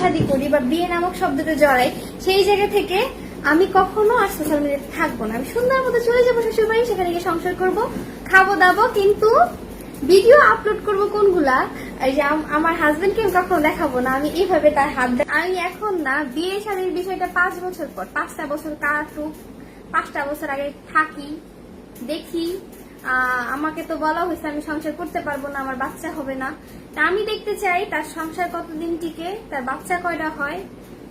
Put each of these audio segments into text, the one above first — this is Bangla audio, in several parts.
শাদী করি বা বিয়ে নামক শব্দটা জড়াই, সেই জায়গা থেকে আমি কখনো আর সোশ্যাল মিডিয়াতে থাকব না। আমি সুন্দর মতো চলে যাব শ্বশুর বাড়ি সেখানে গিয়ে সংসার করব, খাব, দাবো, কিন্তু ভিডিও আপলোড করব কোনগুলা? যে আমার হাজবেন্ডকে আমি কখনো দেখাবো না, আমি এইভাবে তার হাত আমি এখন না, বিয়ে শাদীর বিষয়টা পাঁচ বছর পর, পাঁচটা বছর কাটুক, পাঁচটা বছর আগে থাকি, দেখি আমাকে তো বলা হয়েছে, আমি সংসার করতে পারব না, আমার বাচ্চা হবে না। তা আমি দেখতে চাই, তার সংসার কতদিন টিকে, তার বাচ্চা কয়টা হয়,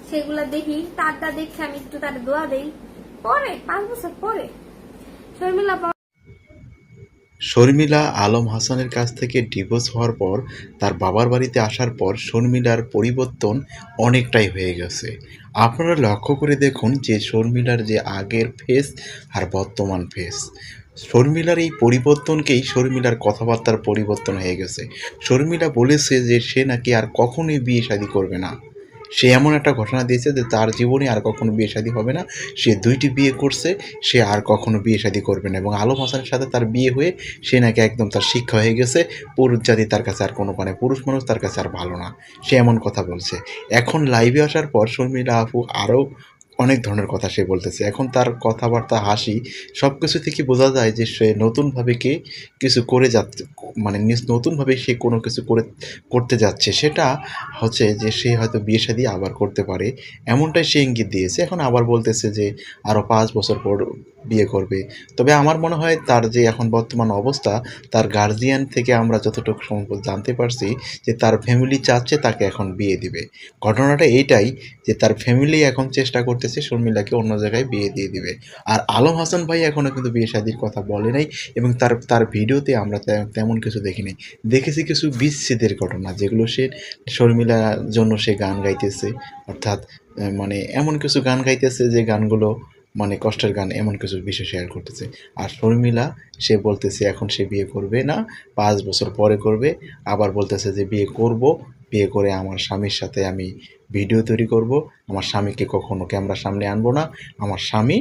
সেগুলো দেখি, তারটা দেখে আমি একটু তার দোয়া দেই। পরে, পাঁচ বছর পরে। শর্মিলা শর্মিলা আলম হাসানের কাছ থেকে ডিভোর্স হওয়ার পর, তার বাবার বাড়িতে আসার পর শর্মিলার পরিবর্তন অনেকটাই হয়ে গেছে। আপনারা লক্ষ্য করে দেখুন যে শর্মিলার যে আগের ফেস আর বর্তমান ফেস শর্মিলার এই পরিবর্তনকেই শর্মিলার কথাবার্তার পরিবর্তন হয়ে গেছে। শর্মিলা বলেছে যে সে নাকি আর কখনোই বিয়ে শাদী করবে না। সে এমন একটা ঘটনা দিয়েছে যে তার জীবনে আর কখনো বিয়ে শাদী হবে না। সে দুইটি বিয়ে করছে, সে আর কখনো বিয়ে শাদী করবে না এবং আলম হাসানের সাথে তার বিয়ে হয়ে সে নাকি একদম তার শিক্ষা হয়ে গেছে, পুরুষ জাতি তার কাছে আর কোনো মানে পুরুষ মানুষ তার কাছে আর ভালো না। সে এমন কথা বলছে। এখন লাইভে আসার পর শর্মিলা আপু আরও অনেক ধরনের কথা সে বলতেছে। এখন তার কথাবার্তা, হাসি সব কিছু থেকে বোঝা যায় যে সে নতুনভাবে কে কিছু করে যাচ্ছে মানে নতুনভাবে সে কোনো কিছু করে, করতে যাচ্ছে। সেটা হচ্ছে যে সে হয়তো বিয়ে শাদী আবার করতে পারে। এমনটাই সে ইঙ্গিত দিয়েছে। এখন আবার বলতেছে যে আরও পাঁচ বছর পর বিয়ে করবে। তবে আমার মনে হয় তার যে এখন বর্তমান অবস্থা, তার গার্জিয়ান থেকে আমরা যতটুকু সম্ভব জানতে পারছি যে তার ফ্যামিলি চাচ্ছে তাকে এখন বিয়ে দিবে। ঘটনাটা এইটাই যে তার ফ্যামিলি এখন চেষ্টা করতেছে শর্মিলাকে অন্য জায়গায় বিয়ে দিয়ে দিবে। আর আলম হাসান ভাই এখনও কিন্তু বিয়ে শাদির কথা বলে নাই এবং তার তার ভিডিওতে আমরা তেমন কিছু দেখিনি। দেখেছি কিছু বিচ্ছেদের ঘটনা, যেগুলো সে, শর্মিলার জন্য সে গান গাইতেছে। অর্থাৎ মানে এমন কিছু গান গাইতেছে যে গানগুলো মানে কষ্টের গান, এমন কিছু বিষয় শেয়ার করতেছে। আর শর্মিলা, সে বলতেছে, এখন সে বিয়ে করবে না, পাঁচ বছর পরে করবে। আবার বলতেছে যে, বিয়ে করব বিয়ে করে আমার স্বামীর সাথে আমি ভিডিও তৈরি করব। আমার স্বামীকে কখনো ক্যামেরার সামনে আনব না। আমার স্বামী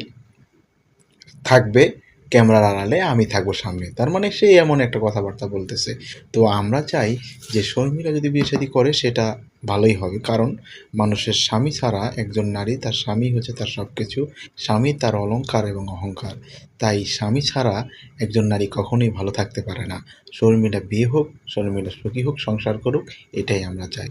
থাকবে ক্যামেরার আড়ালে আমি থাকব সামনে। তার মানে সে এমন একটা কথাবার্তা বলতেছে। তো আমরা চাই যে শর্মিলা যদি বিয়ে শাদী করে, সেটা ভালোই হবে। কারণ মানুষের স্বামী ছাড়া একজন নারী, তার স্বামী হচ্ছে তার সব কিছু স্বামী তার অলংকার এবং অহংকার। তাই স্বামী ছাড়া একজন নারী কখনোই ভালো থাকতে পারে না। শর্মিলা বিয়ে হোক, শর্মিলা সুখী হোক, সংসার করুক, এটাই আমরা চাই।